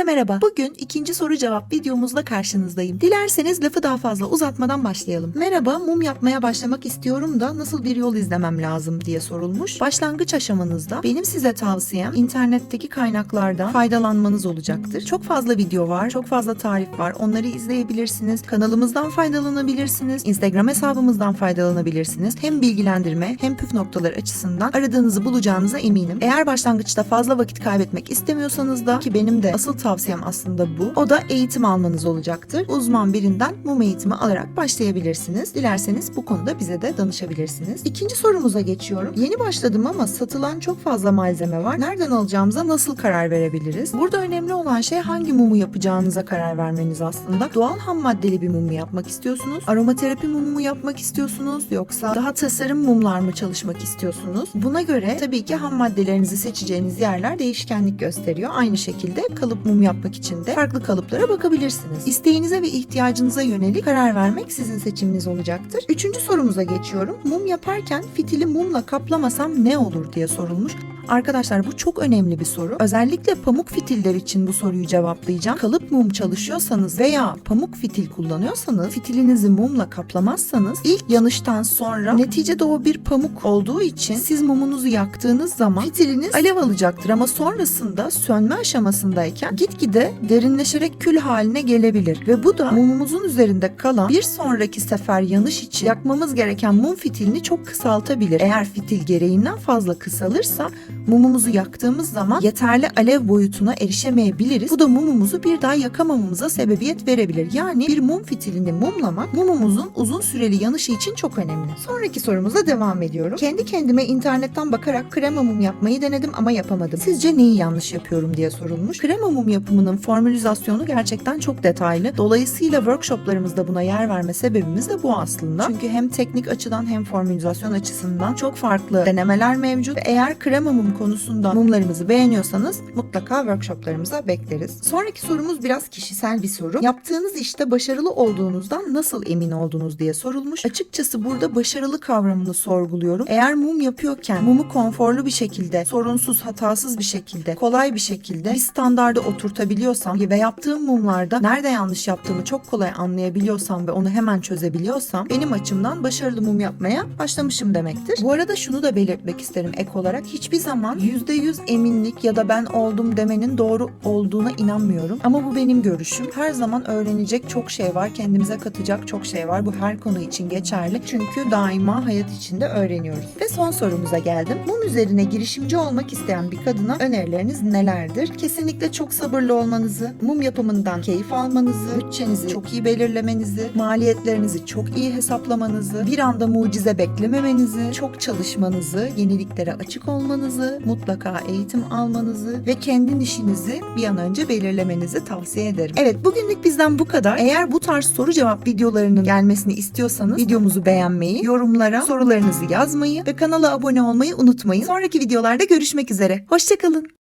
Herkese merhaba. Bugün ikinci soru cevap videomuzla karşınızdayım. Dilerseniz lafı daha fazla uzatmadan başlayalım. Merhaba, mum yapmaya başlamak istiyorum da nasıl bir yol izlemem lazım diye sorulmuş. Başlangıç aşamanızda benim size tavsiyem internetteki kaynaklardan faydalanmanız olacaktır. Çok fazla video var, çok fazla tarif var. Onları izleyebilirsiniz. Kanalımızdan faydalanabilirsiniz. Instagram hesabımızdan faydalanabilirsiniz. Hem bilgilendirme hem püf noktaları açısından aradığınızı bulacağınıza eminim. Eğer başlangıçta fazla vakit kaybetmek istemiyorsanız da ki benim de asıl tavsiyem aslında bu. O da eğitim almanız olacaktır. Uzman birinden mum eğitimi alarak başlayabilirsiniz. Dilerseniz bu konuda bize de danışabilirsiniz. İkinci sorumuza geçiyorum. Yeni başladım ama satılan çok fazla malzeme var. Nereden alacağımıza nasıl karar verebiliriz? Burada önemli olan şey hangi mumu yapacağınıza karar vermeniz aslında. Doğal ham maddeli bir mum mu yapmak istiyorsunuz? Aromaterapi mumu mu yapmak istiyorsunuz? Yoksa daha tasarım mumlar mı çalışmak istiyorsunuz? Buna göre tabii ki ham maddelerinizi seçeceğiniz yerler değişkenlik gösteriyor. Aynı şekilde kalıp mum yapmak için de farklı kalıplara bakabilirsiniz. İsteğinize ve ihtiyacınıza yönelik karar vermek sizin seçiminiz olacaktır. Üçüncü sorumuza geçiyorum. Mum yaparken fitili mumla kaplamasam ne olur diye sorulmuş. Arkadaşlar bu çok önemli bir soru. Özellikle pamuk fitiller için bu soruyu cevaplayacağım. Kalıp mum çalışıyorsanız veya pamuk fitil kullanıyorsanız fitilinizi mumla kaplamazsanız ilk yanıştan sonra neticede o bir pamuk olduğu için siz mumunuzu yaktığınız zaman fitiliniz alev alacaktır ama sonrasında sönme aşamasındayken gitgide derinleşerek kül haline gelebilir ve bu da mumumuzun üzerinde kalan bir sonraki sefer yanış için yakmamız gereken mum fitilini çok kısaltabilir. Eğer fitil gereğinden fazla kısalırsa mumumuzu yaktığımız zaman yeterli alev boyutuna erişemeyebiliriz. Bu da mumumuzu bir daha yakamamamıza sebebiyet verebilir. Yani bir mum fitilini mumlamak mumumuzun uzun süreli yanışı için çok önemli. Sonraki sorumuza devam ediyorum. Kendi kendime internetten bakarak krema mum yapmayı denedim ama yapamadım. Sizce neyi yanlış yapıyorum diye sorulmuş. Krema mum yapımının formülizasyonu gerçekten çok detaylı. Dolayısıyla workshoplarımızda buna yer verme sebebimiz de bu aslında. Çünkü hem teknik açıdan hem formülizasyon açısından çok farklı denemeler mevcut. Eğer krema mum konusunda mumlarımızı beğeniyorsanız mutlaka workshoplarımıza bekleriz. Sonraki sorumuz biraz kişisel bir soru. Yaptığınız işte başarılı olduğunuzdan nasıl emin oldunuz diye sorulmuş. Açıkçası burada başarılı kavramını sorguluyorum. Eğer mum yapıyorken mumu konforlu bir şekilde, sorunsuz, hatasız bir şekilde, kolay bir şekilde bir standarda oturtabiliyorsam ve yaptığım mumlarda nerede yanlış yaptığımı çok kolay anlayabiliyorsam ve onu hemen çözebiliyorsam benim açımdan başarılı mum yapmaya başlamışım demektir. Bu arada şunu da belirtmek isterim ek olarak hiçbir zaman %100 eminlik ya da ben oldum demenin doğru olduğuna inanmıyorum. Ama bu benim görüşüm. Her zaman öğrenecek çok şey var. Kendimize katacak çok şey var. Bu her konu için geçerli. Çünkü daima hayat içinde öğreniyoruz. Ve son sorumuza geldim. Mum üzerine girişimci olmak isteyen bir kadına önerileriniz nelerdir? Kesinlikle çok sabırlı olmanızı, mum yapımından keyif almanızı, bütçenizi çok iyi belirlemenizi, maliyetlerinizi çok iyi hesaplamanızı, bir anda mucize beklememenizi, çok çalışmanızı, yeniliklere açık olmanızı, mutlaka eğitim almanızı ve kendi işinizi bir an önce belirlemenizi tavsiye ederim. Evet bugünlük bizden bu kadar. Eğer bu tarz soru cevap videolarının gelmesini istiyorsanız videomuzu beğenmeyi, yorumlara sorularınızı yazmayı ve kanala abone olmayı unutmayın. Sonraki videolarda görüşmek üzere. Hoşçakalın.